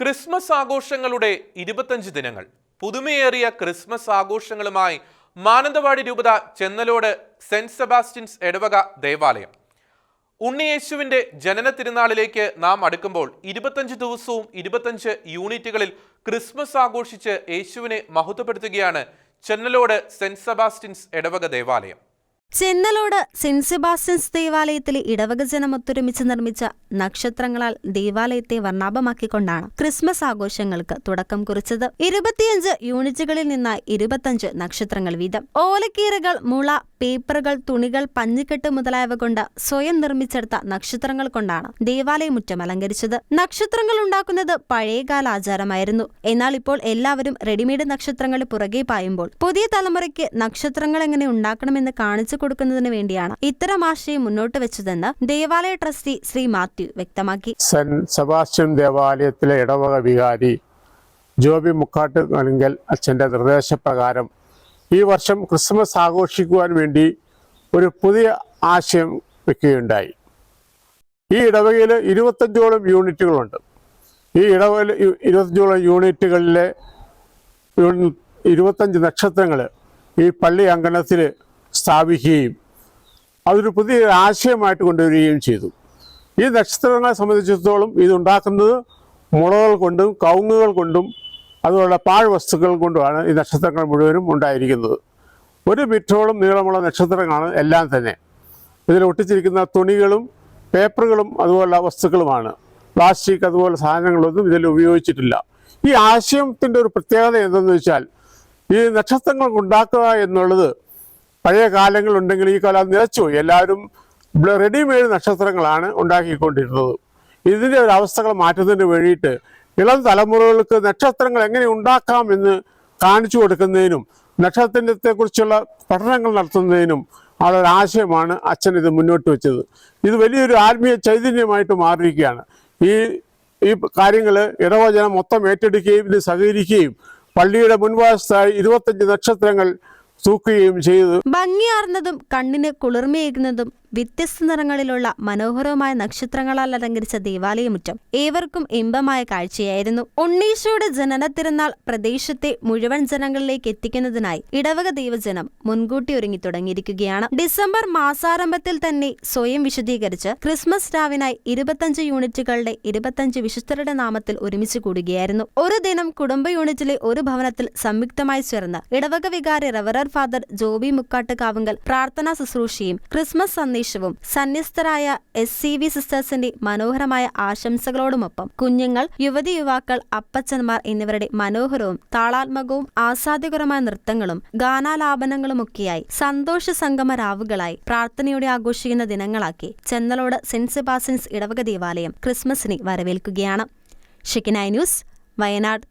Christmas ആഘോഷങ്ങളുടെ ഇരുപത്തഞ്ച് ദിനങ്ങൾ. പുതുമയേറിയ ക്രിസ്മസ് ആഘോഷങ്ങളുമായി മാനന്തവാടി രൂപത ചെന്നലോട് സെന്റ് സെബാസ്റ്റ്യൻസ് എടവക ദേവാലയം. ഉണ്ണിയേശുവിന്റെ ജനന തിരുനാളിലേക്ക് നാം അടുക്കുമ്പോൾ ഇരുപത്തഞ്ച് ദിവസവും ഇരുപത്തഞ്ച് യൂണിറ്റുകളിൽ ക്രിസ്മസ് ആഘോഷിച്ച് യേശുവിനെ മഹത്വപ്പെടുത്തുകയാണ് ചെന്നലോട് സെന്റ് സെബാസ്റ്റ്യൻസ് എടവക ദേവാലയം. ചെന്നലോട് സെന്റ് സെബാസ്റ്റ്യൻസ് ദേവാലയത്തിലെ ഇടവക ജനം ഒത്തൊരുമിച്ച് നിർമ്മിച്ച നക്ഷത്രങ്ങളാൽ ദേവാലയത്തെ വർണാഭമാക്കിക്കൊണ്ടാണ് ക്രിസ്മസ് ആഘോഷങ്ങൾക്ക് തുടക്കം കുറിച്ചത്. ഇരുപത്തിയഞ്ച് യൂണിറ്റുകളിൽ നിന്നായി ഇരുപത്തഞ്ച് നക്ഷത്രങ്ങൾ വീതം. ഓലക്കീറുകൾ മുള പേപ്പറുകൾ തുണികൾ പഞ്ഞിക്കെട്ട് മുതലായവ കൊണ്ട് സ്വയം നിർമ്മിച്ചെടുത്ത നക്ഷത്രങ്ങൾ കൊണ്ടാണ് ദേവാലയമുറ്റം അലങ്കരിച്ചത്. നക്ഷത്രങ്ങൾ ഉണ്ടാക്കുന്നത് പഴയകാല ആചാരമായിരുന്നു. എന്നാൽ ഇപ്പോൾ എല്ലാവരും റെഡിമെയ്ഡ് നക്ഷത്രങ്ങൾ പുറകെ പായുമ്പോൾ പുതിയ തലമുറയ്ക്ക് നക്ഷത്രങ്ങൾ എങ്ങനെ ഉണ്ടാക്കണമെന്ന് കാണിച്ചു കൊടുക്കുന്നതിന് വേണ്ടിയാണ് ഇത്തരം ആശയം മുന്നോട്ട് വെച്ചതെന്ന് ദേവാലയ ട്രസ്റ്റി ശ്രീ മാത്യു വ്യക്തമാക്കി. സെന്റ് സെബാസ്റ്റ്യൻ ദേവാലയത്തിലെ ഇടവക വികാരി ജോബി മുക്കാട്ട് നൽകൽ അച്ഛന്റെ നിർദ്ദേശപ്രകാരം ഈ വർഷം ക്രിസ്മസ് ആഘോഷിക്കുവാൻ വേണ്ടി ഒരു പുതിയ ആശയം വെക്കുകയുണ്ടായി. ഈ ഇടവകയിൽ ഇരുപത്തഞ്ചോളം യൂണിറ്റുകളുണ്ട്. ഈ ഇടവകയിൽ ഇരുപത്തഞ്ചോളം യൂണിറ്റുകളിലെ യൂണി- ഇരുപത്തഞ്ച് നക്ഷത്രങ്ങൾ ഈ പള്ളി അങ്കണത്തിൽ സ്ഥാപിക്കുകയും അതൊരു പുതിയ ആശയമായിട്ട് കൊണ്ടുവരികയും ചെയ്തു. ഈ നക്ഷത്രങ്ങളെ സംബന്ധിച്ചിടത്തോളം ഇതുണ്ടാക്കുന്നത് മുളകൾ കൊണ്ടും കവുങ്ങുകൾ കൊണ്ടും അതുപോലെ പാഴ്വസ്തുക്കൾ കൊണ്ടുമാണ് ഈ നക്ഷത്രങ്ങൾ മുഴുവനും ഉണ്ടായിരിക്കുന്നത്. ഒരു മീറ്ററോളം നീളമുള്ള നക്ഷത്രങ്ങളാണ് എല്ലാം തന്നെ. ഇതിൽ ഒട്ടിച്ചിരിക്കുന്ന തുണികളും പേപ്പറുകളും അതുപോലുള്ള വസ്തുക്കളുമാണ്. പ്ലാസ്റ്റിക് അതുപോലെ സാധനങ്ങളൊന്നും ഇതിൽ ഉപയോഗിച്ചിട്ടില്ല. ഈ ആശയത്തിന്റെ ഒരു പ്രത്യേകത എന്തെന്ന് വെച്ചാൽ ഈ നക്ഷത്രങ്ങൾ ഉണ്ടാക്കുക എന്നുള്ളത് പഴയ കാലങ്ങളുണ്ടെങ്കിൽ ഈ കാലം നിലച്ചുപോയി എല്ലാവരും റെഡിമെയ്ഡ് നക്ഷത്രങ്ങളാണ് ഉണ്ടാക്കിക്കൊണ്ടിരുന്നത്. ഇതിന്റെ ഒരു അവസ്ഥകൾ മാറ്റുന്നതിന് വേണ്ടിയിട്ട് ഇളം തലമുറകൾക്ക് നക്ഷത്രങ്ങൾ എങ്ങനെ ഉണ്ടാക്കാം എന്ന് കാണിച്ചു കൊടുക്കുന്നതിനും നക്ഷത്രത്തെക്കുറിച്ചുള്ള പഠനങ്ങൾ നടത്തുന്നതിനും അതൊരു ആശയമാണ് അച്ഛൻ ഇത് മുന്നോട്ട് വെച്ചത്. ഇത് വലിയൊരു ആത്മീയ ചൈതന്യമായിട്ട് മാറിയിരിക്കുകയാണ്. ഈ ഈ കാര്യങ്ങൾ ഇടവചനം മൊത്തം ഏറ്റെടുക്കുകയും ഇത് സഹകരിക്കുകയും പള്ളിയുടെ മുൻവശത്തായി ഇരുപത്തഞ്ച് നക്ഷത്രങ്ങൾ തൂക്കുകയും ചെയ്തു. ഭംഗിയാർന്നതും കണ്ണിന് കുളിർമയേകുന്നതും വ്യത്യസ്ത നിറങ്ങളിലുള്ള മനോഹരമായ നക്ഷത്രങ്ങളാൽ അലങ്കരിച്ച ദേവാലയമുറ്റം ഏവർക്കും ഇമ്പമായ കാഴ്ചയായിരുന്നു. ഉണ്ണീശോയുടെ ജനന തിരുനാൾ പ്രദേശത്തെ മുഴുവൻ ജനങ്ങളിലേക്ക് എത്തിക്കുന്നതിനായി ഇടവക ദൈവജനം മുൻകൂട്ടി ഒരുങ്ങി തുടങ്ങിയിരിക്കുകയാണ്. ഡിസംബർ മാസാരംഭത്തിൽ തന്നെ സ്വയം വിശദീകരിച്ച് ക്രിസ്മസ് രാവിനായി ഇരുപത്തഞ്ച് യൂണിറ്റുകളുടെ ഇരുപത്തഞ്ച് വിശുദ്ധരുടെ നാമത്തിൽ ഒരുമിച്ച് കൂടുകയായിരുന്നു. ഒരു ദിനം കുടുംബ യൂണിറ്റിലെ ഒരു ഭവനത്തിൽ സംയുക്തമായി ചേർന്ന് ഇടവക വികാരി റവറർ ഫാദർ ജോബി മുക്കാട്ട് കാവുങ്കൽ പ്രാർത്ഥനാ ശുശ്രൂഷയും ക്രിസ്മസ് സന്ദേശവും സന്യസ്തരായ എസ് സി വി സിസ്റ്റേഴ്സിന്റെ മനോഹരമായ ആശംസകളോടുമൊപ്പം കുഞ്ഞുങ്ങൾ യുവതി യുവാക്കൾ അപ്പച്ചന്മാർ എന്നിവരുടെ മനോഹരവും താളാത്മകവും ആസ്വാദ്യകരമായ നൃത്തങ്ങളും ഗാനാലാപനങ്ങളുമൊക്കെയായി സന്തോഷ സംഗമ രാവുകളായി പ്രാർത്ഥനയോടെ ആഘോഷിക്കുന്ന ദിനങ്ങളാക്കി ചെന്നലോട് സെന്റ് സെബാസിൻസ് ഇടവക ദേവാലയം ക്രിസ്മസിനെ വരവേൽക്കുകയാണ്. ഷിക്കിനായ് ന്യൂസ് വയനാട്.